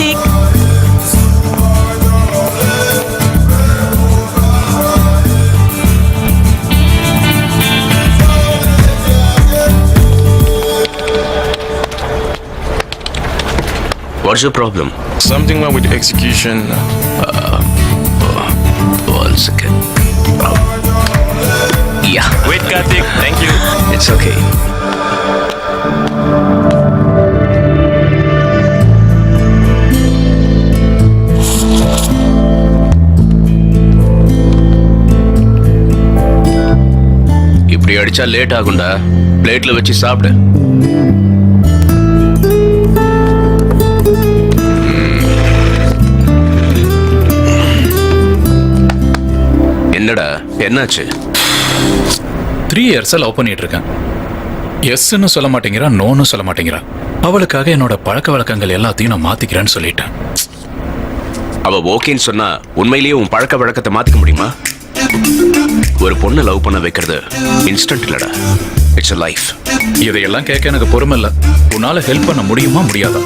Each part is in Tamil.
stick. What's your problem? Something wrong with the execution. Uh, uh, one second. Oh. Yeah. Wait, Kartik. Thank you. It's okay. அடிச்சா லேட் ஆகும்டா. பிளேட்ல வச்சு சாப்பிடு. என்னடா என்னாச்சு? த்ரீ இயர்ஸா லவ் பண்ணிட்டு இருக்கேன் எஸ்ன்னு சொல்ல மாட்டேங்கிறா நோன்னு சொல்ல மாட்டேங்கிறா. அவளுக்காக என்னோட பழக்க வழக்கங்கள் எல்லாத்தையும் நான் மாத்திக்கிறேன்னு சொல்லிட்டேன். அவ ஓகேன்னு சொன்னா உண்மையிலேயே உன் பழக்க வழக்கத்தை மாத்திக்க முடியுமா? ஒரு பொண்ணை லவ் பண்ண வைக்கிறது இன்ஸ்டன்ட் இல்லடா. இட்ஸ் a லைஃப் இதையெல்லாம் கேட்க எனக்கு பொறுமை இல்லை உன்னால ஹெல்ப் பண்ண முடியுமா முடியாதா?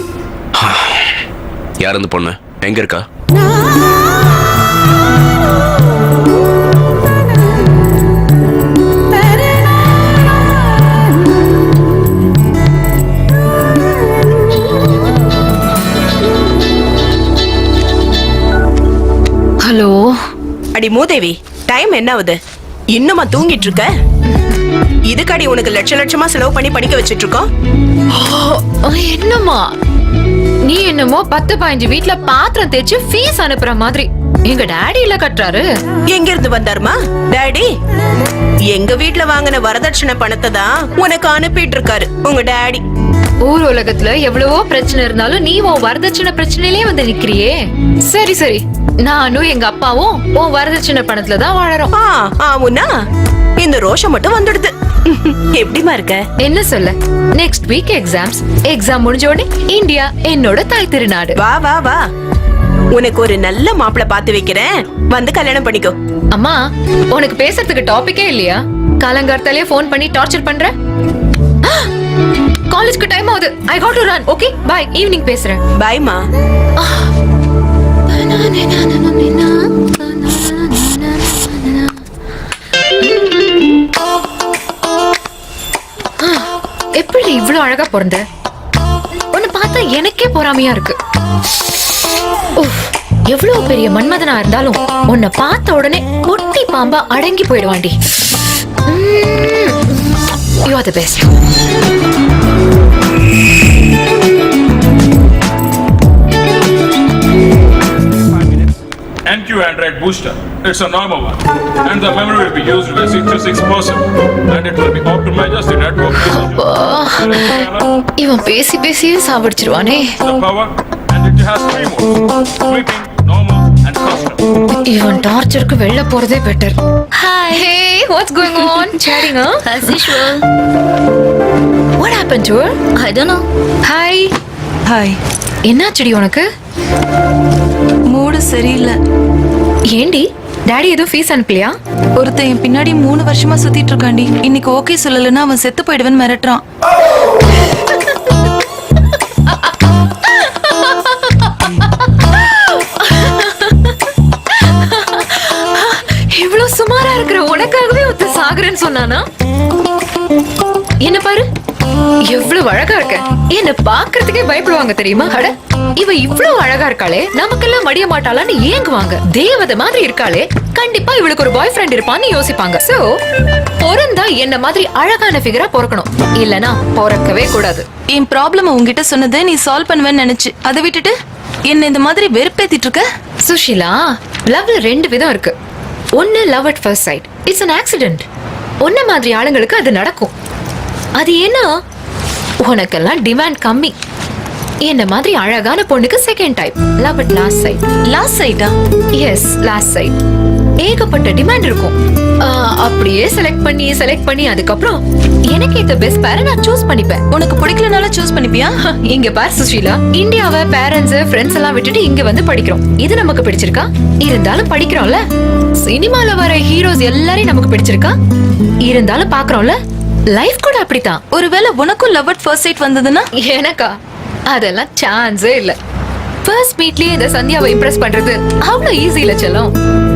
யார் அந்த பொண்ணு? எங்க இருக்கா? ஹலோ. அடி மூதேவி. டைம் என்ன ஆகுது இன்னுமா தூங்கிட்டு இருக்க இதுக்காடி உனக்கு லட்ச லட்சமா செலவு பண்ணி படிக்க வச்சிட்டு இருக்கோம் என்னம்மா? நீ என்னமோ பத்து பதினஞ்சு வீட்டுல பாத்திரம் தேய்ச்சு ஃபீஸ் அனுப்புற மாதிரி. எங்க டாடி இல்ல கட்டுறாரு? எங்க இருந்து வந்தாருமா? டாடி எங்க வீட்ல வாங்கின வரதட்சணை பணத்தை தான் உனக்கு அனுப்பிட்டு இருக்காரு உங்க டாடி. ஊர் உலகத்துல எவ்வளவோ பிரச்சனை இருந்தாலும் நீ உன் வரதட்சணை பிரச்சனையிலே வந்து நிக்கிறியே. சரி சரி. நானும் எங்க அப்பாவும் உன் வரதட்சணை பணத்துல தான் வாழறோம். ஆ ஆவுனா இந்த ரோஷம் மட்டும் வந்துடுது. எப்படிமா இருக்க? என்ன சொல்ல? நெக்ஸ்ட் வீக் எக்ஸாம்ஸ் எக்ஸாம் முடிஞ்ச உடனே இந்தியா என்னோட தாய் திருநாடு. வா வா வா. உனக்கு ஒரு நல்ல மாப்பிளை பார்த்து வைக்கிறேன். வந்து கல்யாணம் பண்ணிக்கோ. அம்மா உனக்கு பேசுறதுக்கு டாபிக்கே இல்லையா? காலங்கார்த்தாலே ஃபோன் பண்ணி டார்ச்சர் பண்ற? காலேஜ்க்கு டைம் ஆகுது. I got to run okay bye evening பேசுறேன். பாய்மா எப்படி இவ்ளோ அழகா பிறந்த? உன்னை பார்த்தா எனக்கே பொறாமையா இருக்கு. எவ்வளவு பெரிய மன்மதனா இருந்தாலும் உன்னை பார்த்த உடனே ஒட்டி பாம்பா அடங்கி போயிடுவாண்டி you are the best NQ Android booster. It's a normal one. And the memory will be used by 66%. And it will be optimized as the network uses இவன் பேசி பேசியே சாவடிச்சிருவானே the power. And it has three modes. Sleeping, normal, and custom. இவன் டார்ச்சருக்கு வெளில போறதே better hi hey what's going on usual. what happened to her I don't know. Hi hi என்னாச்சுடி உனக்கு? மூடு சரியில்லை. ஏண்டி? டாடி எதுவும் ஃபீஸ் அனுப்பலையா? ஒருத்தன் என் பின்னாடி மூணு வருஷமா சுத்திட்டு இருக்காண்டி இன்னைக்கு ஓகே சொல்லலைன்னா அவன் செத்து போயிடுவேன்னு மிரட்டுறான். சொன்னானா? என்ன பாரு? எவ்வளவு அழகா இருக்க. என்ன பாக்குறதுக்கே பயப்படுவாங்க தெரியுமா? அட இவ இவ்வளவு அழகா இருக்காளே. நமக்கெல்லாம் மடிய மாட்டாளான்னு ஏங்குவாங்க. தேவதை மாதிரி இருக்காளே. கண்டிப்பா இவளுக்கு ஒரு பாய் ஃப்ரெண்ட் இருப்பான்னு யோசிப்பாங்க. சோ பிறந்தா என்ன மாதிரி அழகான ஃபிகரா பிறக்கணும். இல்லனா பிறக்கவே கூடாது. என் ப்ராப்ளம் உங்ககிட்ட சொன்னதை நீ சால்வ் பண்ணுவேன்னு நினைச்சு அதை விட்டுட்டு என்ன இந்த மாதிரி வெறுப்பேத்திட்டு இருக்க? சுஷிலா லவ்ல ரெண்டு விதம் இருக்கு. ஒன்னு love at first sight it's an accident உன்ன மாதிரி ஆளுங்களுக்கு அது நடக்கும். அது ஏன்னா உனக்கெல்லாம் டிமாண்ட் கம்மி. என்ன மாதிரி அழகான பொண்ணுக்கு second type love at last sight last சைட்டா yes last sight ஏகப்பட்ட டிமாண்ட் இருக்கும். அப்படியே செலக்ட் பண்ணி செலக்ட் பண்ணி அதுக்கப்புறம் எனக்கு இந்த பெஸ்ட் பேரை நான் சூஸ் பண்ணிப்பேன். உனக்கு பிடிக்கலனால சூஸ் பண்ணிப்பியா? இங்க பார் சுஷீலா. இந்தியாவை பேரண்ட்ஸ் ஃப்ரெண்ட்ஸ் எல்லாம் விட்டுட்டு இங்க வந்து படிக்கிறோம். இது நமக்கு பிடிச்சிருக்கா? இருந்தாலும் படிக்கிறோம்ல. சினிமால வர ஹீரோஸ் எல்லாரையும் நமக்கு பிடிச்சிருக்கா? இருந்தாலும் பாக்குறோம்ல லைஃப் கூட அப்படித்தான். ஒருவேளை உனக்கும் லவ் அட் ஃபர்ஸ்ட் சைட் வந்ததுன்னா? எனக்கா? அதெல்லாம் சான்ஸே இல்ல. ஃபர்ஸ்ட் மீட்லயே இந்த சந்தியாவை இம்ப்ரெஸ் பண்றது அவ்வளவு ஈஸி இல்ல செல்லம்.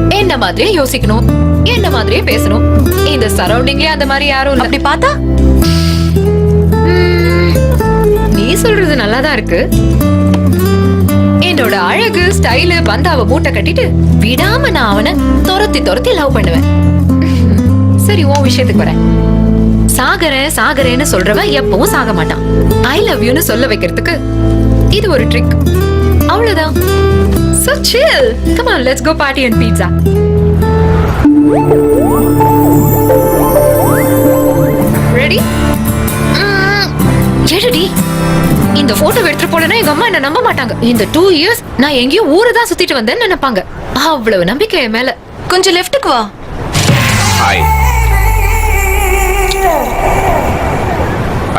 என்ன மாதிரியே யோசிக்கணும் என்ன மாதிரியே பேசணும் இந்த சரௌண்டிங்லயே அந்த மாதிரி யாரும் இல்ல. அப்படி பார்த்தா? நீ சொல்றது நல்லாதான் இருக்கு. என்னோட அழகு ஸ்டைலு பந்தாவ மூட்டை கட்டிட்டு விடாம நான் அவனை துரத்தி துரத்தி லவ் பண்ணுவேன். சரி உன் விஷயத்துக்கு வரேன். சாகரேன் சாகரேன்னு சொல்றவன் எப்பவும் சாக மாட்டான். ஐ லவ் யூன்னு சொல்ல வைக்கிறதுக்கு இது ஒரு ட்ரிக் அவ்வளவுதான். So chill come on let's go party and pizza ready எடுடி இந்த போட்டோ எடுத்துட்டு போலனா எங்க அம்மா என்ன நம்ப மாட்டாங்க. இந்த டூ இயர்ஸ் நான் எங்கேயோ ஊரை தான் சுத்திட்டு வந்தேன்னு நினைப்பாங்க. அவ்வளவு நம்பிக்கை என் மேல. கொஞ்சம் லெஃப்ட்டுக்கு வா.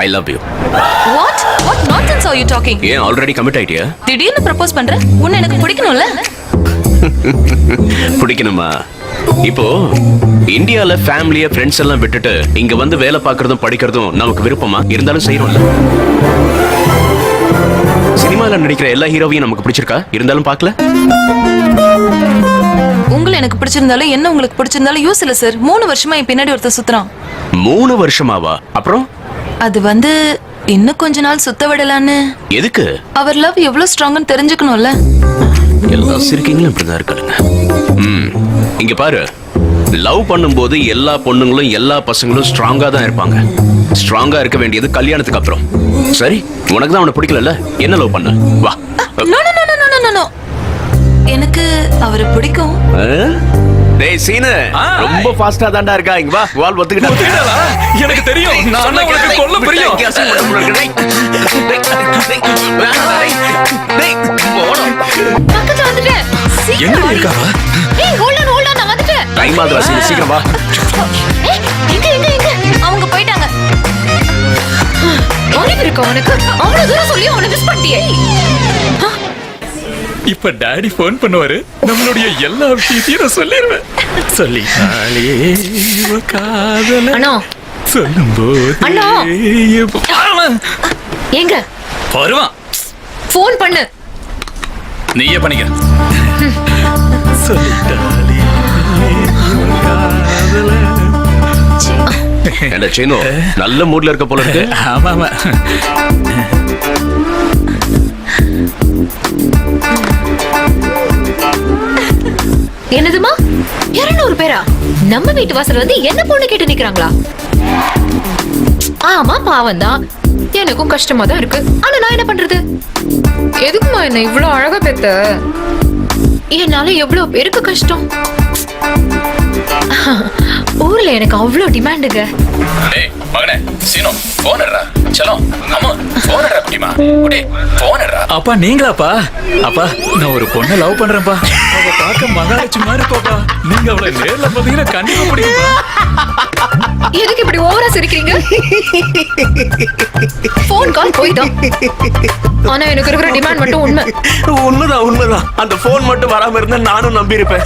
I love you what what nonsense are you talking ஏன் ஆல்ரெடி கமிட் ஆயிட்டியா? திடீர்னு ப்ரப்போஸ் பண்ற? உன்னை எனக்கு பிடிக்கணும்ல? பிடிக்கணுமா? இப்போ இந்தியால ஃபேமிலிய ஃப்ரெண்ட்ஸ் எல்லாம் விட்டுட்டு இங்க வந்து வேலை பார்க்கறதும் படிக்கிறதும் நமக்கு விருப்பமா? இருந்தாலும் செய்யணும்ல. சினிமால நடிக்கிற எல்லா ஹீரோவையும் நமக்கு பிடிச்சிருக்கா? இருந்தாலும் பார்க்கல? உங்களை எனக்கு பிடிச்சிருந்தாலும் என்ன உங்களுக்கு பிடிச்சிருந்தாலும் யூஸ் இல்ல சார் மூணு வருஷமா என் பின்னாடி ஒருத்தர் சுத்துறான். மூணு வருஷமாவா? அப்புறம்? அது வந்து இன்னும் கொஞ்ச நாள் சுத்த விடலான்னு எதுக்கு? அவர் லவ் எவ்வளவு ஸ்ட்ராங்னு தெரிஞ்சுக்கணும்ல. எல்லா சிரிக்கீங்களும் இப்படிதான் இருக்காளுங்க. ம். இங்க பாரு. லவ் பண்ணும்போது எல்லா பொண்ணுங்களும் எல்லா பசங்களும் ஸ்ட்ராங்கா தான் இருப்பாங்க. ஸ்ட்ராங்கா இருக்க வேண்டியது கல்யாணத்துக்கு அப்புறம். சரி உனக்கு தான் அவனை பிடிக்கலல்ல? என்ன லவ் பண்ண? வா. எனக்கு அவரை பிடிக்கும்? டேய் சீனு. ரொம்ப ஃபாஸ்டா தான்டா இருக்கா? இங்க வா வால் ஒத்துக்கிட்டா. எனக்கு தெரியும். நான் உனக்கு கொல்ல பிரியும். பக்கத்துல வந்துட்டேன் எங்க வாடி. இருக்காவா ஏய் ஹோல்ட் ஆன் ஹோல்ட் ஆன் நான் வந்துட்டேன் டைம் ஆகுதுடா சீனு சீக்கிரம் வா. ஏய் எங்க எங்க எங்க? அவங்க போயிட்டாங்க. அறிவு இருக்கா உனக்கு? அவ்வளவு தூரம் சொல்லி அவனை மிஸ் பண்ணிட்டியே. இப்ப டாடி ஃபோன் பண்ணுவாரு. நம்மளுடைய எல்லா விஷயத்தையும் நான் சொல்லிடுவேன் சொல்லிட்டாலே இவ காதல. எப்ப- ஆமா. எங்க வருவான் ஃபோன் பண்ணு. நீயே பண்ணிக்க. ஏண்டா சீனு நல்ல மூட்ல இருக்க போல இருக்கு. ஆமா ஆமா. என்னதுமா? இருநூறு பேரா? நம்ம வீட்டு வாசல் வந்து என்ன பொண்ணு கேட்டு நிக்கிறாங்களா? ஆமா பாவம் தான் எனக்கும் கஷ்டமா தான் இருக்கு. ஆனா நான் என்ன பண்றது? எதுக்குமா என்ன இவ்வளவு அழகா பெத்த? என்னால எவ்வளவு பேருக்கு கஷ்டம்? ஊர்ல எனக்கு அவ்வளவு டிமாண்டுங்க. டேய் மகனே சீனோ போனடா செல்லம் அம்மா போனடா குட்டிமா. குட்டி போனடா அப்பா நீங்களாப்பா? அப்பா நான் ஒரு பொண்ணை லவ் பண்றேன்ப்பா. அவ பார்க்க மகாலட்சுமி மாதிரி இருப்பாப்பா. நீங்க அவளை நேர்ல பாத்தீங்கன்னா கண்டிப்பா பிடிக்கும்பா எதுக்கு இப்படி ஓவரா சிரிக்கிறீங்க? போன் கால் போயிட்டோம் ஆனா எனக்கு இருக்கிற டிமாண்ட் மட்டும் உண்மை. உண்மைதான் உண்மைதான். அந்த போன் மட்டும் வராம இருந்தா நானும் நம்பி இருப்பேன்